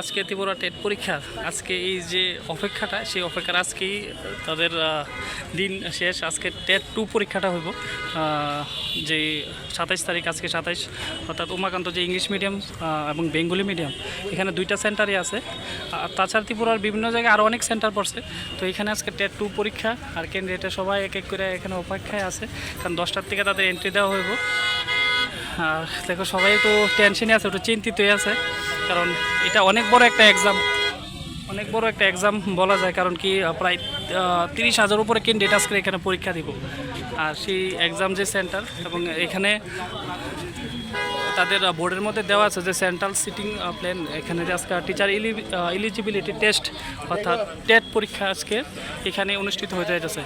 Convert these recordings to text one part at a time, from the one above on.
আজকে ত্রিপুরা টেট পরীক্ষা আজকে এই যে অপেক্ষাটা, সেই অপেক্ষার আজকেই তাদের দিন শেষ। আজকে টেট টু পরীক্ষাটা হইব যে সাতাইশ তারিখ, আজকে সাতাইশ। অর্থাৎ উমাকান্ত যে ইংলিশ মিডিয়াম এবং বেঙ্গলি মিডিয়াম, এখানে দুইটা সেন্টারই আছে। আর তাছাড়া ত্রিপুরার বিভিন্ন জায়গায় আরও অনেক সেন্টার পড়ছে। তো এখানে আজকে টেট টু পরীক্ষা, আর ক্যান্ডিডেটে সবাই এক এক করে এখানে অপেক্ষায় আছে। কারণ দশটার থেকে তাদের এন্ট্রি দেওয়া হইব। আর দেখো, সবাই একটু টেনশনে আছে, একটু চিন্তিতই আছে। কারণ এটা অনেক বড় একটা এক্সাম অনেক বড় একটা এক্সাম বলা যায়, কারণ কি প্রায় তিরিশ হাজার উপরে ক্যান্ডিডেট আজকে এখানে পরীক্ষা দিব। আর সেই এক্সাম যে সেন্টার এবং এখানে তাদের বোর্ডের মধ্যে দেওয়া আছে যে সেন্ট্রাল সিটিং প্ল্যান এখানে যে আজকে টিচার ইলিজিবিলিটি টেস্ট অর্থাৎ টেট পরীক্ষা আজকে এখানে অনুষ্ঠিত হয়ে যাইতেছে।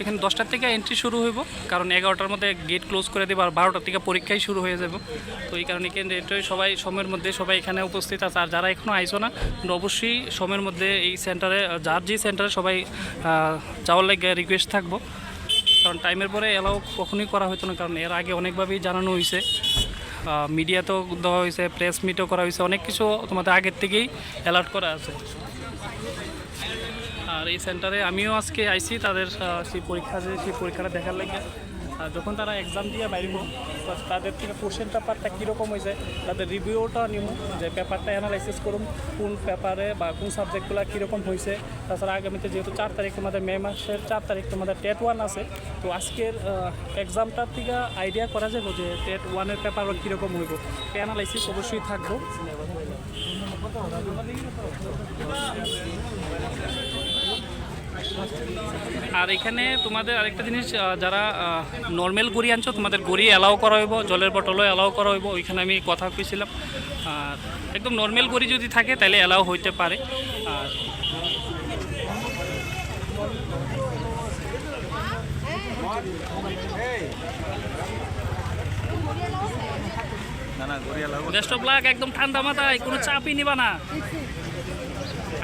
এখানে দশটার থেকে এন্ট্রি শুরু হইব, কারণ এগারোটার মধ্যে গেট ক্লোজ করে দেবো আর বারোটার থেকে পরীক্ষাই শুরু হয়ে যাব। তো এই কারণে কিন্তু এটাই সবাই সময়ের মধ্যে সবাই এখানে উপস্থিত আছে। আর যারা এখনও আইসো না অবশ্যই সময়ের মধ্যে এই সেন্টারে যার যে সেন্টারে সবাই যাওয়ার লাগে রিকোয়েস্ট থাকব। কারণ টাইমের পরে এলাও কখনোই করা হতো না, কারণ এর আগে অনেকভাবেই জানানো হয়েছে মিডিয়াতেও দেওয়া হয়েছে প্রেস মিটও করা হয়েছে অনেক কিছু তোমাদের আগের থেকেই অ্যালার্ট করা আছে। আর এই সেন্টারে আমিও আজকে আইছি তাদের সেই পরীক্ষা যে সেই পরীক্ষাটা দেখার লাগে। যখন তারা এক্সাম দিয়ে বাইরব তাদের থেকে কোশ্চেন পেপারটা কীরকম হয়েছে তাদের রিভিউটা নিব যে পেপারটা অ্যানালাইসিস করুন কোন পেপারে বা কোন সাবজেক্টগুলো কীরকম হয়েছে তাছাড়া আগামীতে যেহেতু চার তারিখ তোমাদের মে মাসের চার তারিখ তোমাদের টেট ওয়ান আছে, তো আজকের এক্সামটার থেকে আইডিয়া করা যাবে যে টেট ওয়ানের পেপারও কীরকম হইব। অ্যানালাইসিস অবশ্যই থাকব। আর এখানে তোমাদের আরেকটা জিনিস যারা নর্মাল গড়ি আনছো, তোমাদের গড়ি অ্যালাউ করা হইব, জলের বটলও অ্যালাউ করা হইব, ওইখানে আমি কথা কইছিলাম। আর একদম নর্মাল গড়ি যদি থাকে, তাহলে অ্যালাউ হইতে পারে। আর একদম ঠান্ডা মাথায়, কোনো চাপই নিবা না।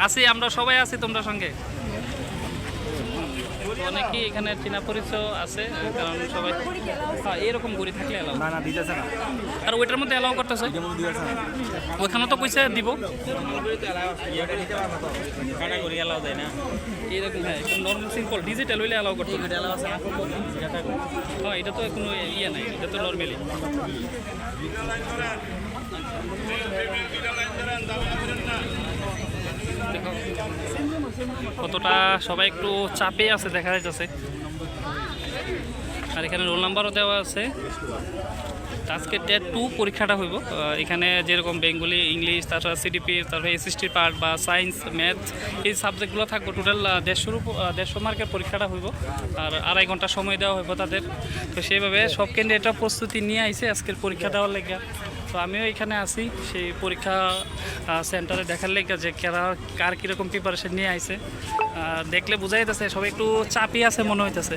আছি, আমরা সবাই আছি তোমরা সঙ্গে। অনেকেই এখানে চেনা পরিচয় আছে কারণ সবাই হ্যাঁ এরকম গড়ি থাকলে অ্যালাউ না না দিতেছে না। আর ওইটার মধ্যে অ্যালাউ করতেছে? ওইখানে তো কইছে দিব। দেয় না। এইরকম হ্যাঁ নর্মাল সিম্পল ডিজিটাল হইলে অ্যালাউ করতে। হ্যাঁ এটা তো কোনো ইয়ে নাই এটা তো নর্মালি কতটা সবাই একটু চাপে আছে, দেখা যাইতেছে। আর এখানে রোল নাম্বারও দেওয়া আছে। আজকে টেট টু পরীক্ষাটা হইব। এখানে যেরকম বেঙ্গলি, ইংলিশ তাছাড়া সিডিপি, তারপরে এসএসটির পার্ট বা সায়েন্স, ম্যাথ, এই সাবজেক্টগুলো থাকব টোটাল দেড়শোর দেড়শো মার্কের পরীক্ষাটা হইব। আর আড়াই ঘণ্টা সময় দেওয়া হইব তাদের। তো সেইভাবে সব কেন্দ্রে এটা প্রস্তুতি নিয়ে আইছে আজকের পরীক্ষা দেওয়ার লেগে। তো আমিও এখানে আছি। সেই পরীক্ষা সেন্টারে দেখার লেগে যে কারা, কার কীরকম প্রিপারেশন নিয়ে আইছে। দেখলে বোঝাই যাচ্ছে সবাই একটু চাপই আছে মনে হইতেছে।